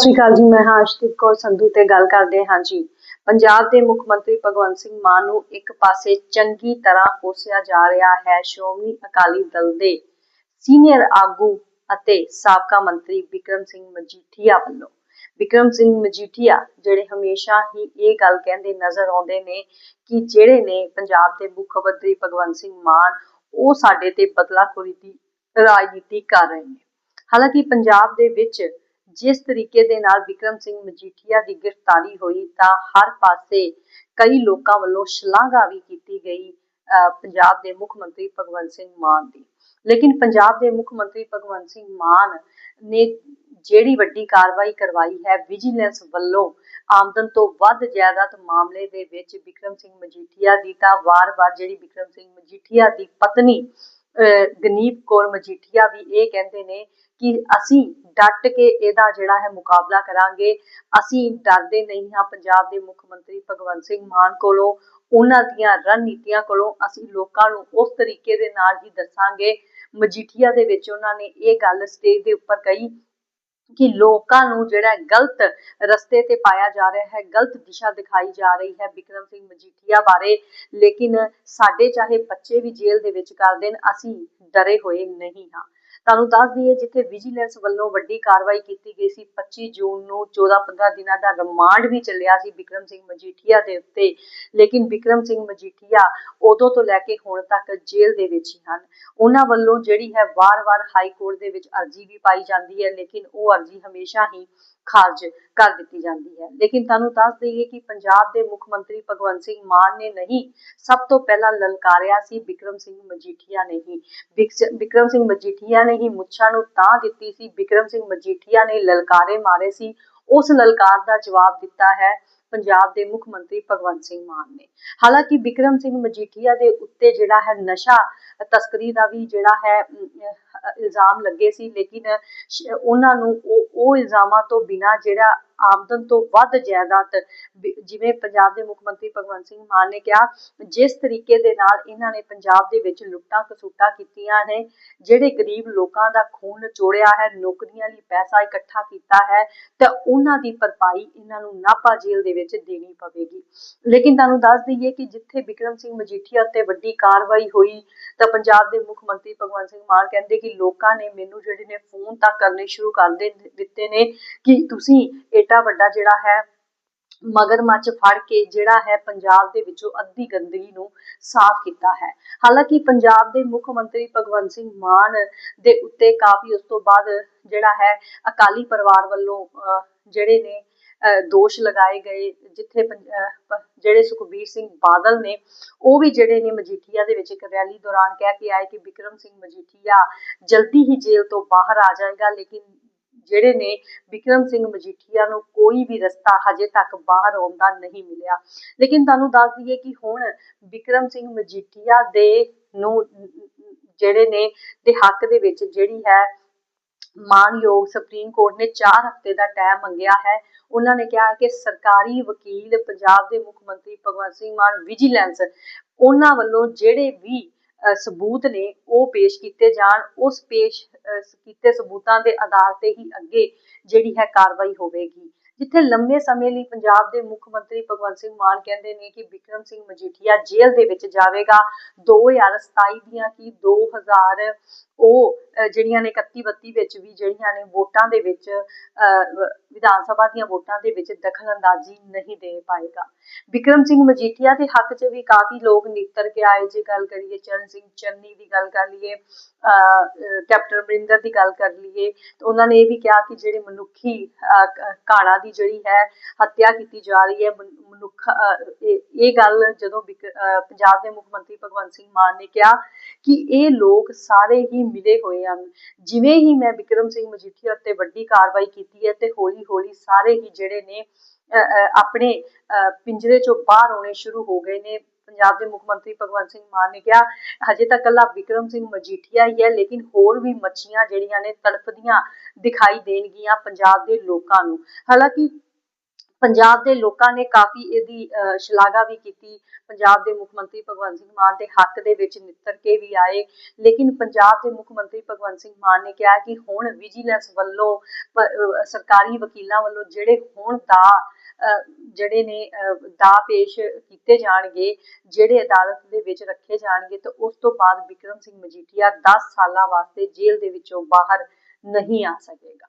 ਸ਼੍ਰੀ ਅਕਾਲ ਜੀ, ਮੈਂ ਹਾਂ ਅਸ਼ਦੀਪ ਕੌਰ ਸੰਧੂ ਤੇ ਗੱਲ ਕਰਦੇ ਹਾਂ ਜੀ। ਪੰਜਾਬ ਦੇ ਮੁੱਖ ਮੰਤਰੀ ਭਗਵੰਤ ਸਿੰਘ ਮਾਨ ਨੂੰ ਇੱਕ ਪਾਸੇ ਚੰਗੀ ਤਰ੍ਹਾਂ ਕੋਸਿਆ ਜਾ ਰਿਹਾ ਹੈ ਸ਼੍ਰੋਮਣੀ ਅਕਾਲੀ ਦਲ ਦੇ ਸੀਨੀਅਰ ਆਗੂ ਅਤੇ ਸਾਬਕਾ ਮੰਤਰੀ ਵਿਕਰਮ ਸਿੰਘ ਮਜੀਠੀਆ ਵੱਲੋਂ। ਵਿਕਰਮ ਸਿੰਘ ਮਜੀਠੀਆ ਜਿਹੜੇ ਹਮੇਸ਼ਾ ਹੀ ਇਹ ਗੱਲ ਕਹਿੰਦੇ ਨਜ਼ਰ ਆਉਂਦੇ ਨੇ ਕਿ ਜਿਹੜੇ ਨੇ ਪੰਜਾਬ ਦੇ ਮੁੱਖ ਮੰਤਰੀ ਭਗਵੰਤ ਸਿੰਘ ਮਾਨ, ਉਹ ਸਾਡੇ ਤੇ ਬਦਲਾਖੋਰੀ ਦੀ ਰਾਜਨੀਤੀ ਕਰ ਰਹੇ ਨੇ। ਹਾਲਾਂਕਿ ਪੰਜਾਬ ਦੇ ਵਿੱਚ ਜਿਸ ਤਰੀਕੇ ਦੇ ਨਾਲ ਵਿਕਰਮ ਸਿੰਘ ਮਜੀਠੀਆ ਦੀ ਗ੍ਰਿਫਤਾਰੀ ਹੋਈ ਤਾਂ ਹਰ ਪਾਸੇ ਕਈ ਲੋਕਾਂ ਵੱਲੋਂ ਸ਼ਲਾਘਾ ਵੀ ਕੀਤੀ ਗਈ ਪੰਜਾਬ ਦੇ ਮੁੱਖ ਮੰਤਰੀ ਭਗਵੰਤ ਸਿੰਘ ਮਾਨ ਦੀ। ਲੇਕਿਨ ਪੰਜਾਬ ਦੇ ਮੁੱਖ ਮੰਤਰੀ ਭਗਵੰਤ ਸਿੰਘ ਮਾਨ ਨੇ ਜਿਹੜੀ ਵੱਡੀ ਕਾਰਵਾਈ ਕਰਵਾਈ ਹੈ ਵਿਜੀਲੈਂਸ ਵੱਲੋਂ ਆਮਦਨ ਤੋਂ ਵੱਧ ਜਾਇਦਾਦ ਮਾਮਲੇ ਦੇ ਵਿੱਚ ਵਿਕਰਮ ਸਿੰਘ ਮਜੀਠੀਆ ਦੀ ਤਾਂ ਵਾਰ-ਵਾਰ ਜਿਹੜੀ ਵਿਕਰਮ ਸਿੰਘ ਮਜੀਠੀਆ ਦੀ ਪਤਨੀ ਗਨੀਪ ਕੌਰ ਮਜੀਠੀਆ ਵੀ ਇਹ ਕਹਿੰਦੇ ਨੇ ਕਿ ਅਸੀਂ ਡਟ ਕੇ ਇਹਦਾ ਜਿਹੜਾ ਹੈ ਮੁਕਾਬਲਾ ਕਰਾਂਗੇ। ਅਸੀਂ ਡਰਦੇ ਨਹੀਂ ਹਾਂ ਪੰਜਾਬ ਦੇ ਮੁੱਖ ਮੰਤਰੀ ਭਗਵੰਤ ਸਿੰਘ ਮਾਨ ਕੋਲੋਂ, ਉਹਨਾਂ ਦੀਆਂ ਰਣਨੀਤੀਆਂ ਕੋਲੋਂ। ਅਸੀਂ ਲੋਕਾਂ ਨੂੰ ਉਸ ਤਰੀਕੇ ਦੇ ਨਾਲ ਹੀ ਦੱਸਾਂਗੇ। ਮਜੀਠੀਆ ਦੇ ਵਿੱਚ ਉਹਨਾਂ ਨੇ ਇਹ ਗੱਲ ਸਟੇਜ ਦੇ ਉੱਪਰ ਕਹੀ ਕਿ ਲੋਕਾਂ ਨੂੰ ਜਿਹੜਾ ਗਲਤ ਰਸਤੇ ਤੇ ਪਾਇਆ ਜਾ ਰਿਹਾ ਹੈ, ਗਲਤ ਦਿਸ਼ਾ ਦਿਖਾਈ ਜਾ ਰਹੀ ਹੈ ਵਿਕਰਮ ਸਿੰਘ ਮਜੀਠੀਆ ਬਾਰੇ। ਲੇਕਿਨ ਸਾਡੇ ਚਾਹੇ ਬੱਚੇ ਵੀ ਜੇਲ੍ਹ ਦੇ ਵਿੱਚ ਕਰ ਦੇਣ ਅਸੀਂ ਡਰੇ ਹੋਏ ਨਹੀਂ ਹਾਂ। ਤੁਹਾਨੂੰ ਦੱਸ ਦਈਏ, ਜਿੱਥੇ ਵਿਜੀਲੈਂਸ ਵੱਲੋਂ ਵੱਡੀ ਕਾਰਵਾਈ ਕੀਤੀ ਗਈ ਸੀ 25 ਜੂਨ ਨੂੰ 14-15 ਦਿਨਾਂ ਦਾ ਰਿਮਾਂਡ ਵੀ ਚੱਲਿਆ ਸੀ ਵਿਕਰਮ ਸਿੰਘ ਮਜੀਠੀਆ ਦੇ ਉੱਤੇ। ਲੇਕਿਨ ਵਿਕਰਮ ਸਿੰਘ ਮਜੀਠੀਆ ਉਦੋਂ ਤੋਂ ਲੈ ਕੇ ਹੁਣ ਤੱਕ ਜੇਲ੍ਹ ਦੇ ਵਿੱਚ ਹੀ ਹਨ। ਉਹਨਾਂ ਵੱਲੋਂ ਜਿਹੜੀ ਹੈ ਵਾਰ-ਵਾਰ ਹਾਈ ਕੋਰਟ ਦੇ ਵਿੱਚ ਅਰਜ਼ੀ ਵੀ ਪਾਈ ਜਾਂਦੀ ਹੈ, ਲੇਕਿਨ ਉਹ ਅਰਜ਼ੀ ਹਮੇਸ਼ਾ ਹੀ ਖਾਰਜ ਕਰ ਦਿੱਤੀ ਜਾਂਦੀ ਹੈ। ਲੇਕਿਨ ਤੁਹਾਨੂੰ ਦੱਸ ਦਈਏ ਕਿ ਪੰਜਾਬ ਦੇ ਮੁੱਖ ਮੰਤਰੀ ਭਗਵੰਤ ਸਿੰਘ ਮਾਨ ਨੇ ਨਹੀਂ, ਸਭ ਤੋਂ ਪਹਿਲਾਂ ਲਲਕਾਰਿਆ ਸੀ ਵਿਕਰਮ ਸਿੰਘ ਮਜੀਠੀਆ ਨੇ ਹੀ। ਵਿਕਰਮ ਸਿੰਘ ਮਜੀਠੀਆ ਨੇ ਹੀ ਮੁੱਛਾਂ ਨੂੰ ਤਾਂ ਦਿੱਤੀ ਸੀ, ਵਿਕਰਮ ਸਿੰਘ ਮਜੀਠੀਆ ਨੇ ਲਲਕਾਰੇ ਮਾਰੇ ਸੀ। ਉਸ ਲਲਕਾਰ ਦਾ ਜਵਾਬ ਦਿੱਤਾ ਹੈ ਪੰਜਾਬ ਦੇ ਮੁੱਖ ਮੰਤਰੀ ਭਗਵੰਤ ਸਿੰਘ ਮਾਨ ਨੇ। ਹਾਲਾਂਕਿ ਵਿਕਰਮ ਸਿੰਘ ਮਜੀਠੀਆ ਦੇ ਉੱਤੇ ਜਿਹੜਾ ਹੈ ਨਸ਼ਾ ਤਸਕਰੀ ਦਾ ਵੀ ਜਿਹੜਾ ਹੈ ਇਲਜ਼ਾਮ ਲੱਗੇ ਸੀ ਲੇਕਿਨ ਉਹਨਾਂ ਨੂੰ ਉਹ ਉਹ ਇਲਜ਼ਾਮਾਂ ਤੋਂ ਬਿਨਾਂ ਜਿਹੜਾ ਆਮਦਨ ਤੋਂ ਵੱਧ ਜਾਇਦਾਦ ਜਿਵੇਂ ਪੰਜਾਬ ਦੇ ਮੁੱਖ ਮੰਤਰੀ ਭਗਵੰਤ ਸਿੰਘ ਮਾਨ ਨੇ ਕਿਹਾ, ਜਿਸ ਤਰੀਕੇ ਦੇ ਨਾਲ ਇਹਨਾਂ ਨੇ ਪੰਜਾਬ ਦੇ ਵਿੱਚ ਲੁੱਟਾਂ ਖਸੁੱਟਾਂ ਕੀਤੀਆਂ ਨੇ, ਜਿਹੜੇ ਗਰੀਬ ਲੋਕਾਂ ਦਾ ਖੂਨ ਨਿਚੋੜਿਆ ਹੈ, ਨੌਕਰੀਆਂ ਲਈ ਪੈਸਾ ਇਕੱਠਾ ਕੀਤਾ ਹੈ, ਤਾਂ ਉਹਨਾਂ ਦੀ ਭਰਪਾਈ ਇਹਨਾਂ ਨੂੰ ਨਾਭਾ ਜੇਲ੍ਹ ਦੇ ਵਿੱਚ ਦੇਣੀ ਪਵੇਗੀ। ਲੇਕਿਨ ਤੁਹਾਨੂੰ ਦੱਸ ਦਈਏ ਕਿ ਜਿੱਥੇ ਵਿਕਰਮ ਸਿੰਘ ਮਜੀਠੀਆ ਤੇ ਵੱਡੀ ਕਾਰਵਾਈ ਹੋਈ, ਤਾਂ ਪੰਜਾਬ ਦੇ ਮੁੱਖ ਮੰਤਰੀ ਭਗਵੰਤ ਸਿੰਘ ਮਾਨ ਕਹਿੰਦੇ ਕਿ ਲੋਕਾਂ ਨੇ ਮੈਨੂੰ ਜਿਹੜੇ ਨੇ ਫੋਨ ਤੱਕ ਕਰਨੇ ਸ਼ੁਰੂ ਕਰ ਦਿੱਤੇ ਨੇ ਕਿ ਤੁਸੀਂ ਏਡਾ ਵੱਡਾ ਜਿਹੜਾ ਹੈ ਮਗਰਮੱਛ ਫੜ ਕੇ ਜਿਹੜਾ ਹੈ ਪੰਜਾਬ ਦੇ ਵਿੱਚੋਂ ਅੱਧੀ ਗੰਦਗੀ ਨੂੰ ਸਾਫ਼ ਕੀਤਾ ਹੈ। ਹਾਲਾਂਕਿ ਪੰਜਾਬ ਦੇ ਮੁੱਖ ਮੰਤਰੀ ਭਗਵੰਤ ਸਿੰਘ ਮਾਨ ਦੇ ਉੱਤੇ ਕਾਫੀ ਉਸ ਤੋਂ ਬਾਅਦ ਜਿਹੜਾ ਹੈ ਅਕਾਲੀ ਪਰਿਵਾਰ ਵੱਲੋਂ ਜਿਹੜੇ ਨੇ ਦੋਸ਼ ਲਗਾਏ ਗਏ, ਜਿੱਥੇ ਜਿਹੜੇ ਸੁਖਬੀਰ ਸਿੰਘ ਬਾਦਲ ਨੇ, ਉਹ ਵੀ ਜਿਹੜੇ ਨੇ ਮਜੀਠੀਆ ਦੇ ਵਿੱਚ ਇੱਕ ਰੈਲੀ ਦੌਰਾਨ ਕਹਿ ਕੇ ਆਏ ਕਿ ਵਿਕਰਮ ਸਿੰਘ ਮਜੀਠੀਆ ਜਲਦੀ ਹੀ ਜੇਲ੍ਹ ਤੋਂ ਬਾਹਰ ਆ ਜਾਏਗਾ, ਲੇਕਿਨ ਜਿਹੜੇ ਨੇ ਵਿਕਰਮ ਸਿੰਘ ਮਜੀਠੀਆ ਨੂੰ ਕੋਈ ਵੀ ਰਸਤਾ ਹਜੇ ਤੱਕ ਬਾਹਰ ਆਉਣ ਦਾ ਨਹੀਂ ਮਿਲਿਆ। ਲੇਕਿਨ ਤੁਹਾਨੂੰ ਦੱਸ ਦਈਏ ਕਿ ਹੁਣ ਵਿਕਰਮ ਸਿੰਘ ਮਜੀਠੀਆ ਦੇ ਨੂੰ ਜਿਹੜੇ ਨੇ, ਦੇ ਹੱਕ ਦੇ ਵਿੱਚ ਜਿਹੜੀ ਹੈ ਮਾਨਯੋਗ ਸੁਪਰੀਮ ਕੋਰਟ ਨੇ 4 ਹਫ਼ਤੇ ਦਾ ਟਾਈਮ ਮੰਗਿਆ ਹੈ। ਉਹਨਾਂ ਨੇ ਕਿਹਾ ਕਿ ਸਰਕਾਰੀ ਵਕੀਲ ਪੰਜਾਬ ਦੇ ਮੁੱਖ ਮੰਤਰੀ ਭਗਵੰਤ ਸਿੰਘ ਮਾਨ, ਵਿਜੀਲੈਂਸ, ਉਹਨਾਂ ਵੱਲੋਂ ਜਿਹੜੇ ਵੀ ਸਬੂਤ ਨੇ ਉਹ ਪੇਸ਼ ਕੀਤੇ ਜਾਣ, ਉਸ ਪੇਸ਼ ਕੀਤੇ ਸਬੂਤਾਂ ਦੇ ਆਧਾਰ ਤੇ ਹੀ ਅੱਗੇ ਜਿਹੜੀ ਹੈ ਕਾਰਵਾਈ ਹੋਵੇਗੀ। ਜਿੱਥੇ ਲੰਮੇ ਸਮੇਂ ਲਈ ਪੰਜਾਬ ਦੇ ਮੁੱਖ ਮੰਤਰੀ ਭਗਵੰਤ ਸਿੰਘ ਮਾਨ ਕਹਿੰਦੇ ਨੇ ਕਿ ਵਿਕਰਮ ਸਿੰਘ ਮਜੀਠੀਆ ਜੇਲ੍ਹ ਦੇ ਵਿੱਚ ਜਾਵੇਗਾ। 2027 ਦੀਆਂ ਕੀ 2000 ਉਹ ਜਿਹੜੀਆਂ ਨੇ 31 32 ਵਿੱਚ ਵੀ ਜਿਹੜੀਆਂ ਨੇ ਵੋਟਾਂ ਦੇ ਵਿੱਚ ਵਿਧਾਨ ਸਭਾ ਦੀਆਂ ਵੋਟਾਂ ਦੇ ਵਿੱਚ ਦਖਲਅੰਦਾਜ਼ੀ ਨਹੀਂ ਦੇ ਪਾਏਗਾ। ਵਿਕਰਮ ਸਿੰਘ ਮਜੀਠੀਆ ਦੇ ਹੱਕ 'ਚ ਵੀ ਕਾਫੀ ਲੋਕ ਨਿੱਤਰ ਕੇ ਆਏ ਜੇ ਗੱਲ ਕਰੀਏ ਚਰਨ ਸਿੰਘ ਚੰਨੀ ਦੀ ਗੱਲ ਕਰ ਲਈਏ ਅਹ, ਕੈਪਟਨ ਅਮਰਿੰਦਰ ਦੀ ਗੱਲ ਕਰ ਲਈਏ ਤਾਂ ਉਹਨਾਂ ਨੇ ਇਹ ਵੀ ਕਿਹਾ ਕਿ ਜਿਹੜੇ ਮਨੁੱਖੀ ਅਹ, ਦੀ ਜਿਹੜੀ ਹੈ ਹੱਤਿਆ ਕੀਤੀ ਜਾ ਰਹੀ ਹੈ ਮਨੁੱਖ ਇਹ ਗੱਲ ਜਦੋਂ ਪੰਜਾਬ ਦੇ ਮੁੱਖ ਮੰਤਰੀ ਭਗਵੰਤ ਸਿੰਘ ਮਾਨ ਨੇ ਕਿਹਾ ਕਿ ਇਹ ਲੋਕ ਸਾਰੇ ਹੀ ਮਿਲੇ ਹੋਏ ਹਨ। ਜਿਵੇਂ ਹੀ ਮੈਂ ਵਿਕਰਮ ਸਿੰਘ ਮਜੀਠੀਆ ਉੱਤੇ ਵੱਡੀ ਕਾਰਵਾਈ ਕੀਤੀ ਹੈ ਤੇ ਹੌਲੀ ਹੌਲੀ ਸਾਰੇ ਹੀ ਜਿਹੜੇ ਨੇ ਆਪਣੇ ਪਿੰਜਰੇ ਚੋਂ ਬਾਹਰ ਆਉਣੇ ਸ਼ੁਰੂ ਹੋ ਗਏ ਨੇ। ਪੰਜਾਬ ਦੇ ਮੁੱਖ ਮੰਤਰੀ ਭਗਵੰਤ ਸਿੰਘ ਮਾਨ ਨੇ ਕਿਹਾ, ਹਜੇ ਤੱਕ ਕੱਲਾ ਵਿਕਰਮ ਸਿੰਘ ਮਜੀਠੀਆ ਹੀ ਹੈ, ਲੇਕਿਨ ਹੋਰ ਵੀ ਮੱਛੀਆਂ ਜਿਹੜੀਆਂ ਨੇ ਤੜਫਦੀਆਂ ਦਿਖਾਈ ਦੇਣਗੀਆਂ ਪੰਜਾਬ ਦੇ ਲੋਕਾਂ ਨੂੰ। ਹਾਲਾਂਕਿ ਪੰਜਾਬ ਦੇ ਲੋਕਾਂ ਨੇ ਕਾਫੀ ਇਹਦੀ ਸ਼ਲਾਘਾ ਵੀ ਕੀਤੀ। ਪੰਜਾਬ ਦੇ ਮੁੱਖ ਮੰਤਰੀ ਭਗਵੰਤ ਸਿੰਘ ਮਾਨ ਦੇ ਹੱਕ ਦੇ ਵਿੱਚ ਨਿੱਤਰ ਕੇ ਵੀ ਆਏ। ਲੇਕਿਨ ਪੰਜਾਬ ਦੇ ਮੁੱਖ ਮੰਤਰੀ ਭਗਵੰਤ ਸਿੰਘ ਮਾਨ ਨੇ ਕਿਹਾ ਕਿ ਹੁਣ ਵਿਜੀਲੈਂਸ ਵੱਲੋਂ ਸਰਕਾਰੀ ਵਕੀਲਾਂ ਵੱਲੋਂ ਜਿਹੜੇ ਹੁਣ ਦਾ ਜਿਹੜੇ ਨੇ ਦਾ ਪੇਸ਼ ਕੀਤੇ ਜਾਣਗੇ, ਜਿਹੜੇ ਅਦਾਲਤ ਦੇ ਵਿੱਚ ਰੱਖੇ ਜਾਣਗੇ, ਤੇ ਉਸ ਤੋਂ ਬਾਅਦ ਵਿਕਰਮ ਸਿੰਘ ਮਜੀਠੀਆ 10 ਸਾਲਾਂ ਵਾਸਤੇ ਜੇਲ੍ਹ ਦੇ ਵਿੱਚੋਂ ਬਾਹਰ ਨਹੀਂ ਆ ਸਕੇਗਾ।